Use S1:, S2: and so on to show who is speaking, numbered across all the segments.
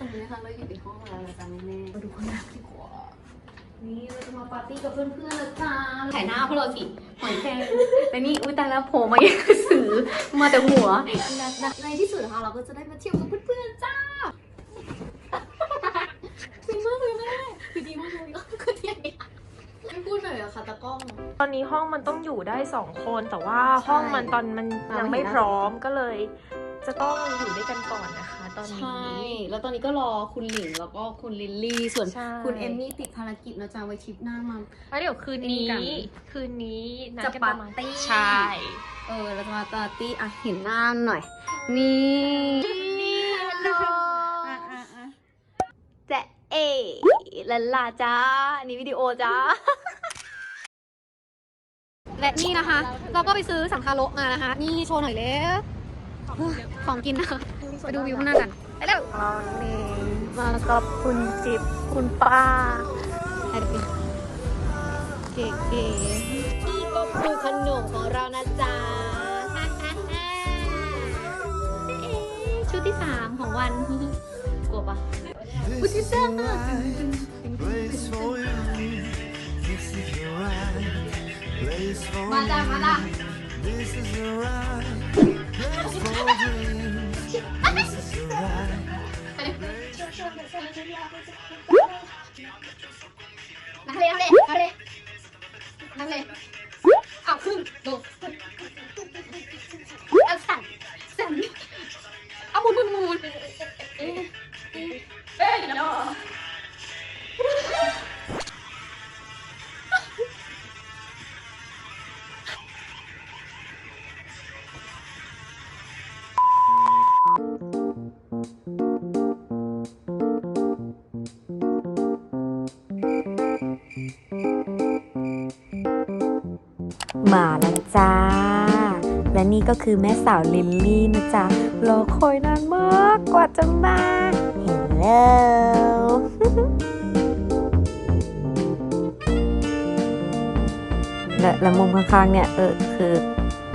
S1: คะเราอยู่ในห้องแล้วนะจ๊ะแม่ๆมาดูข้างหน้าดีกว่า นี่เราจะมาปาร์ตี้กับเพื่อนๆแล้วจ้าถ่ายหน้าพวกเราสิหอยแครงแต่นี่อุ้ยตายแล้วโผล่มาอย่างกระสือมาแต่หัว ในที่สุดนะคะเราก็จะได้มาเที่ยวกับเพื่อนๆจ้าดีมากเลยแม่คือดีมากเลยคือดีไม่พูดหน่อยเหรอะค่ะตากล้อง
S2: ตอนนี้ห้องมันต้องอยู่ได้สองคน แต่ว่าห้องมันตอนมันยังไม่พร้อมก็เลย จะต้องอยู่ด้วยกันก่อนนะคะต อน
S1: ใช่
S2: นี้
S1: แล้วตอนนี้ก็รอคุณหลิงแล้วก็คุณลิลลี่ ส่วน
S2: ใช่
S1: คุณเอมมี่ติดภารกิจนะจ๊ะไว้ทริปหน้ามา
S2: แล้วเดี๋ยวคืนนี้
S1: เป็นกัน
S2: คืนนี้นัด
S1: จะ
S2: กัน
S1: ปา
S2: ป
S1: ร์
S2: ระมาณ
S1: ตี้
S2: ใช่
S1: เออเราจะมาปาร์ตี้อะเห็นหน้าหน่อย นี่นี่ฮัลโหลแจะเอลาลาจ้าอันนี้วิดีโอจ้า และนี่นะคะ เราก็ไปซื้อสังคาโระมานะคะ นี่โชว์หน่อยเล็วของกินนะคะ ไปดูวิวข้างหน้ากันไปเร็วเราเองมากับคุณจิบคุณป้าไปดูเก๋ๆนี่ก็คือขนมของเรานะจ๊ะเอ๊ะชุดที่สามของวันกลัวปะ
S3: This is the right place for you. This is the right place for
S1: มาจ้ะมาจ้ะ Hale, hale, hale. Hale. Ah, fun, dos, tres. มา
S4: แล้วจ้า และนี่ก็คือแม่สาวลิลลี่นะจ๊ะรอคอยนานมากกว่าจะมาเห็นแล้วและและมุมข้างๆเนี่ยเออคือ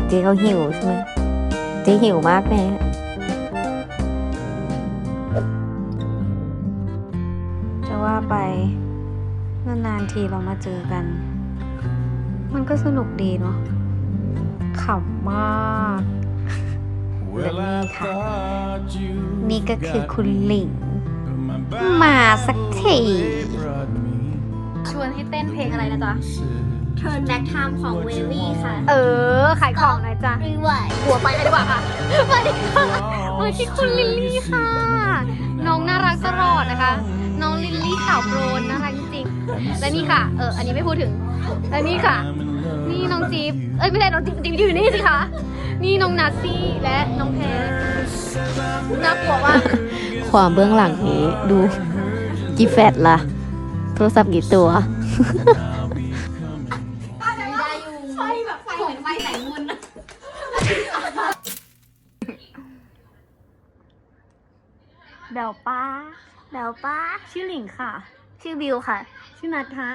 S4: เจ๊เขาหิวใช่ไหมเจ๊หิวมากแม่จะว่าไปนานๆทีเรามาเจอกัน มันก็สนุกดีเนาะขำมาก
S3: Well, I
S4: Let me
S3: thought you
S4: นี่ก็คือคุณหลิง
S3: my
S4: มาสักที
S3: brought me
S1: ชวนให้เต้นเพลงอะไรนะจ๊ะ Turn Back Time ของเววี่ค่ะ
S4: เออ ขายของหน่อยจ้ะ
S1: รีไหวหัวไปเลยดีกว่าค่ะสวัสดีค่ะมาที่คุณลิลลี่ค่ะ น้องน่ารักตลอดนะคะ น้องลิลลี่สาวโปร และนี่ค่ะ เออ อันนี้ไม่พูดถึง และนี่ค่ะ นี่น้องจิ๊บ เอ้ยไม่ใช่น้องจิ๊บจิ๊บอยู่นี่สิคะ นี่น้องนัตซี่และน้องแพรน่ากลัวมาก
S4: ความเบื้องหลังนี้ดูกี่แฟดล่ะ โทรศัพท์กี่ตัว
S1: ได้อยู่ไฟแบบไฟเหมือนไฟแสงมุนอะ
S4: เดาป้าเดาป้า
S1: ชื่อหลิงค่ะ
S4: ชื่อบิวค่ะ
S1: ชื่อนัทฮะ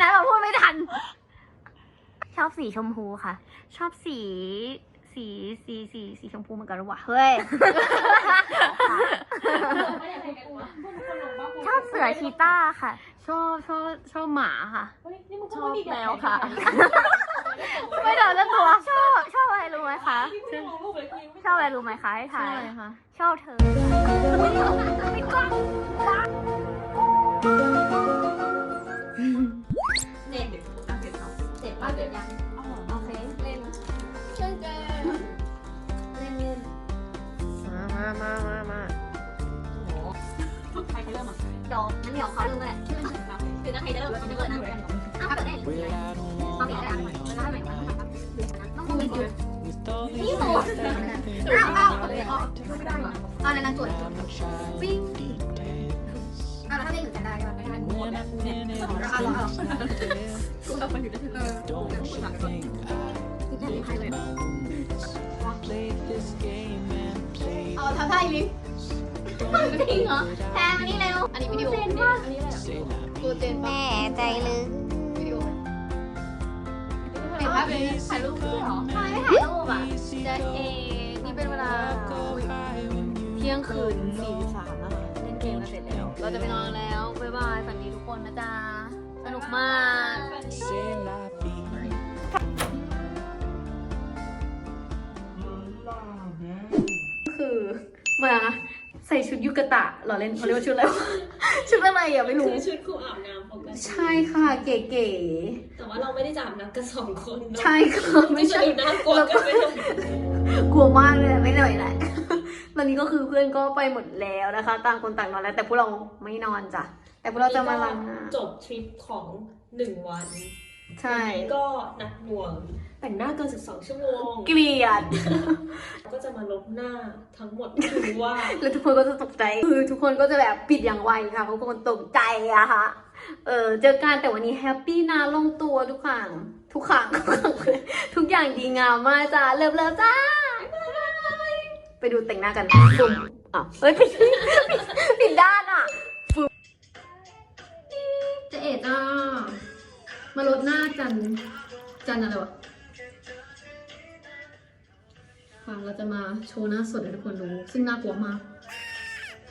S4: น้าเราพูดไม่ทัน ชอบสีชมพูค่ะ
S1: ชอบสี สีสีสีสีชมพูเหมือนกันหรือวะ
S4: เฮ้ย ชอบเสือชีต้าค่ะ
S1: ชอบชอบชอบหมาค่ะ ชอบแมวค่ะ
S4: ไม่เดาเรื่องตัว ชอบ ชอบอะไรรู้ไหมคะ ชอบอะไรรู้ไหมคะให้
S1: ใช่
S4: ถ่าย
S1: ค่ะ
S4: ชอบเธอ ไม่กล้า
S1: เจ็ดเจ็ดป่ะเจ็ดยังโอเคเล่นเล่นเกมเล่นเล่น
S2: มามามามามา
S1: ใครเขาเริ่มอะเดี๋ยวงั้นเดี๋ยวเขาเริ่มก็ได้ชื่อมันคือนักใครจะเริ่มจะเปิดนะอ้าวเปิดได้เอาปิดได้อะแล้วทำไมต้องมึงเป็นคนนี่โตอ้าวอ้าวไม่ได้หรอเอาในนั้นจดวิ่ง แล้วถ้าไม่ถึงจะได้ก็ไม่ได้เอาเอาเอากูเอาไปอยู่ได้เออใครเลยเอาทำท่าอีลิงจริงเหรอแพงอันนี้เร็ว อันนี้วิดีโออันนี้อะไรตัวเจน
S4: แม่ใจลึก
S1: วิดีโอเห็นภาพเลยถ่ายรูปด้วยเหรอใช่ไม่ถ่ายรูปอะจะเอนี่เป็นเวลาเที่ยงคืน43นะคะเล่นเกมมา เสร็จแล้วเราจะไปนอนแล้ว บ๊ายบายฝันดีทุกคนนะจ๊ะ สนุกมาก
S3: C'est la vie.
S1: คือมาใส่ชุดยุกะตะเหรอเล่นเขาเรียกว่าชุดอะไรวะ ชุดอะไรอะไม่รู้
S2: คือชุดครูอาบน้ำปกติ
S1: ใช่ค่ะ เก๋
S2: แต่ว่าเราไม่ได้จะอาบน้ำกันสองคน
S1: ๆ
S2: เนอะ
S1: ใช่ค่ะ ไม่
S2: ไม่ใช่
S1: ใช่
S2: ดูน่ากลัวกันไปเลย
S1: กลัวมากเลยไม่หน่อยแหละ ตอนนี้ก็คือเพื่อนก็ไปหมดแล้วนะคะ ต่างคนต่างนอนแล้ว แต่พวกเราไม่นอนจ้ะ แต่พวกเราจะมาล้างหน้า
S2: จบทริปของหนึ่งวัน
S1: ใช่
S2: วันนี้ก็หนักหน่วง แต่งหน้าเกินสิบสองชั่วโมง
S1: เกลียด
S2: ก็จะมาลบหน้าทั้งหมดคือว่า
S1: แล้วทุกคนก็จะตกใจ คือทุกคนก็จะแบบปิดอย่างไวค่ะ เพราะทุกคนตกใจอะค่ะ เออเจอกันแต่วันนี้แฮปปี้นะลงตัวทุกครั้งทุกครั้งทุกอย่างดีงามมากจ้าเลิฟเลิฟจ้าบ๊ายบายไป ดูแต่งหน้ากันฟุ่มอะเฮ้ยผิดผิดผิดด้านอะฟุ่มเจะเอ๋จ้ามาลดหน้าจันจันอะไรวะค่ะเราจะมาโชว์หน้าสดให้ทุกคนดูซึ่งน่ากลัวมาก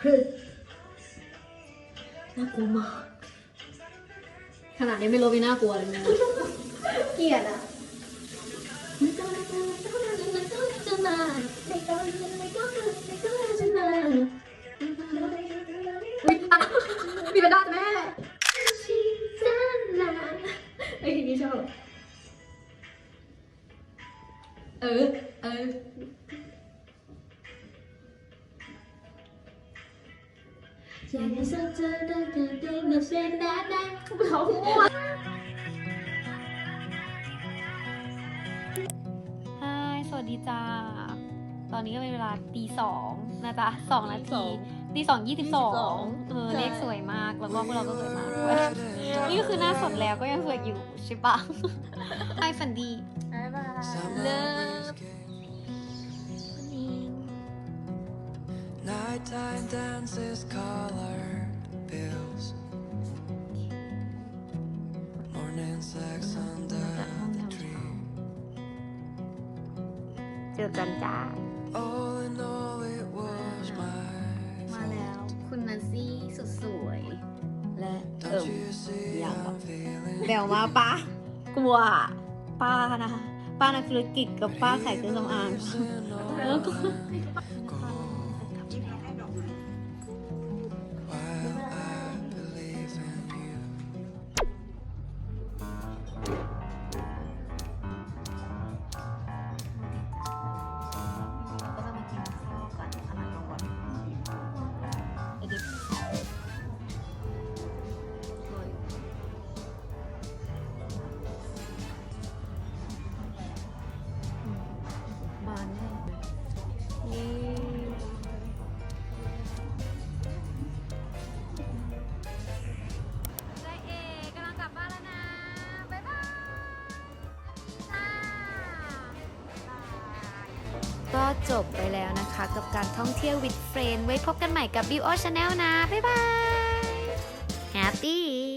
S1: เฮ้ยน่ากลัวมากขนาดนี้ไม่รู้ไม่น่ากลัวเลยนะเกลียดอะไม่ต้องไม่ต้องไม่ต้องไม่ต้องจะมาไม่ต้องไม่ต้องไม่ต้องจะมามีกระดาษแม่ชีจันนาไอ้ยทีนี้ชอบเออ เอออยากให้สักเธอได้เธอได้มาเป็นได้ได้เขาหัว
S5: ดีจ้า ตอนนี้ก็เป็นเวลาตีสองนะจ๊ะสองนาทีตีสองยี่สิบสองเออเลขสวยมาก แล้วก็พวกเราก็สวยมากด้วยนี่ก็คือหน้าสดแล้วก็ยังสวยอยู่ใช่ปะไฮฝันดี
S1: บ๊ายบาย
S5: Love.
S3: Nighttime dances, color
S4: อกันจ้า
S3: All in all, it was my
S1: มาแล้ว คุณนันซี่สุดสวย
S4: และเอ
S3: Don't
S4: อ
S3: you see
S4: yeah.
S3: I'm feeling
S4: แบวมาป้ากลัวป้านะคะ ป้านักธุรกิจกับป้าขายเครื่องสำอาง
S3: losing all my gold
S4: จบไปแล้วนะคะ กับการท่องเที่ยววิดเฟรนไว้พบกันใหม่กับบิวโอชาแนลนะ บ๊ายบาย Happy